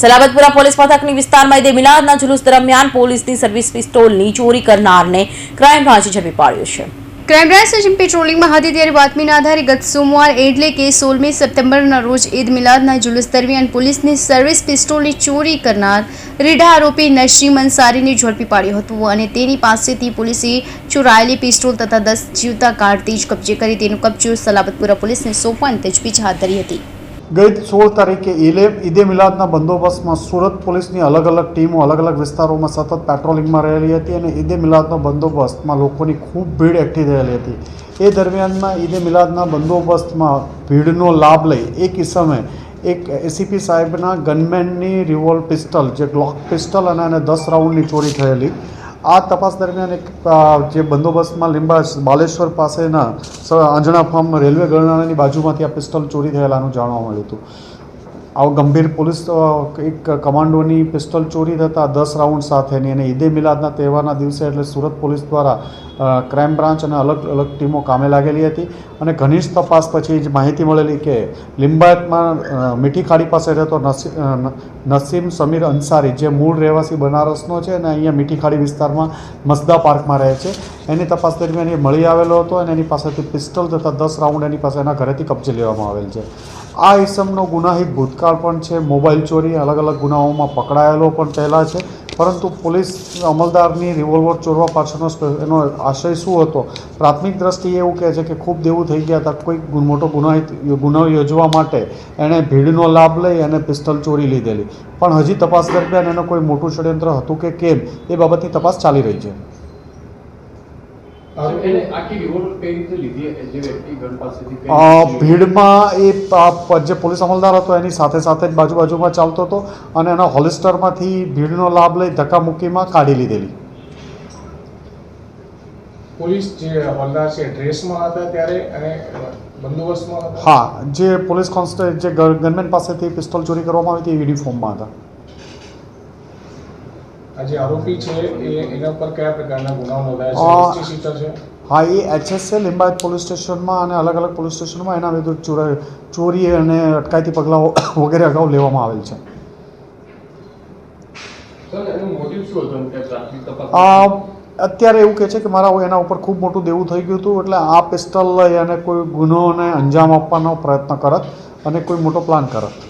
Salabatpura police મથકની વિસ્તારમાં ઈદે મિલાદના જુલુસ દરમિયાન પોલીસની સર્વિસ પિસ્તોલની ચોરી કરનારને ક્રાઇમ બ્રાન્ચે ઝડપી પાડ્યો છે. ક્રાઇમ બ્રાન્ચ સચિન પેટ્રોલિંગમાં હતી ત્યારે બાતમીના આધારે ગત સોમવાર એટલે કે સોળમી સપ્ટેમ્બરના રોજ ઈદ મિલાદના જુલુસ દરમિયાન પોલીસની સર્વિસ પિસ્તોલની ચોરી કરનાર રીઢા આરોપી નશીમ અંસારીને ઝડપી પાડ્યો હતો અને તેની પાસેથી પોલીસે ચોરાયેલી પિસ્તોલ તથા દસ જીવતા કાર્તીજ કબજે કરી તેનું કબજો સલાબતપુરા પોલીસને સોંપવાની તજવીજ હાથ ધરી હતી. ગઈ સોળ તારીખે ઈલે ઈદે મિલાદના બંદોબસ્તમાં સુરત પોલીસની અલગ અલગ ટીમો અલગ અલગ વિસ્તારોમાં સતત પેટ્રોલિંગમાં રહેલી હતી અને ઈદે મિલાદનો બંદોબસ્તમાં લોકોની ખૂબ ભીડ એકઠી થયેલી હતી. એ દરમિયાનમાં ઈદે મિલાદના બંદોબસ્તમાં ભીડનો લાભ લઈ એ કિસ્સામે એક એસીપી સાહેબના ગનમેનની રિવોલ્વ પિસ્ટલ, જે ગ્લોક પિસ્ટલ અને એને દસ રાઉન્ડની ચોરી થયેલી આ તપાસ દરમિયાન એક જે બંદોબસ્તમાં લીંબા બાલેશ્વર પાસેના અંજણા ફાર્મ રેલવે ગરનાળાની બાજુમાંથી આ પિસ્તોલ ચોરી થયેલાનું જાણવા મળ્યું હતું. આવો ગંભીર પોલીસ એક કમાન્ડોની પિસ્તોલ ચોરી થતાં દસ રાઉન્ડ સાથેની અને ઈદે મિલાદના તહેવારના દિવસે એટલે સુરત પોલીસ દ્વારા ક્રાઇમ બ્રાન્ચ અને અલગ અલગ ટીમો કામે લાગેલી હતી. અને ઘનિષ્ઠ તપાસ પછી જ માહિતી મળેલી કે લિંબાયતમાં મીઠી ખાડી પાસે રહેતો નસી- નસીમ સમીર અંસારી, જે મૂળ રહેવાસી બનારસનો છે અને અહીંયા મીઠી ખાડી વિસ્તારમાં મસદા પાર્કમાં રહે છે. એની તપાસ દરમિયાન એ મળી આવેલો હતો અને એની પાસેથી પિસ્ટલ તથા દસ રાઉન્ડ એની પાસે એના ઘરેથી કબજે લેવામાં આવેલ છે. આ ઇસમનો ગુનાહિત ભૂતકાળ પણ છે. મોબાઈલ ચોરી, અલગ અલગ ગુનાઓમાં પકડાયેલો પણ પહેલાં છે. પરંતુ પોલીસ અમલદારની રિવોલ્વર ચોરવા પાછળનો એનો આશય શું હતો? પ્રાથમિક દ્રષ્ટિએ એવું કહે છે કે ખૂબ દેવું થઈ ગયા હતા કોઈ મોટો ગુનાહિત ગુનો યોજવા માટે. એણે ભીડનો લાભ લઈ અને પિસ્તલ ચોરી લીધેલી. પણ હજી તપાસ દરમિયાન એનો કોઈ મોટું ષડયંત્ર હતું કે કેમ? એ બાબતની તપાસ ચાલી રહી છે. ભીડમાં એ જે પોલીસ અમલદાર હતો એની સાથે સાથે જ બાજુ બાજુમાં ચાલતો હતો અને એના હોલિસ્ટરમાંથી ભીડનો લાભ લઈ ધક્કામુક્કીમાં કાઢી લીધેલી. પોલીસ જે હવલદાર છે ડ્રેસમાં હતા ત્યારે અને બંદોબસ્તમાં હા જે પોલીસ કોન્સ્ટેબલ જે ગનમેન પાસેથી પિસ્તોલ ચોરી કરવામાં આવી હતી એ યુનિફોર્મમાં હતા. જે આરોપી છે એ એના પર કયા પ્રકારના ગુનાઓ નોંધાયા છે છે? હા એ એચએસ લિંબાયત પોલીસ સ્ટેશનમાં અને અલગ અલગ પોલીસ સ્ટેશનમાં એના વિરુદ્ધ ચોરી ચોરી અને અટકાયતી પગલાઓ વગેરે અગાઉ લેવામાં આવેલ છે. અત્યારે એવું કહે છે કે મારા એના ઉપર ખૂબ મોટું દેવું થઈ ગયું હતું એટલે આ પિસ્તલ લઈ અને કોઈ ગુનોને અંજામ આપવાનો પ્રયત્ન કરત અને કોઈ મોટો પ્લાન કરત.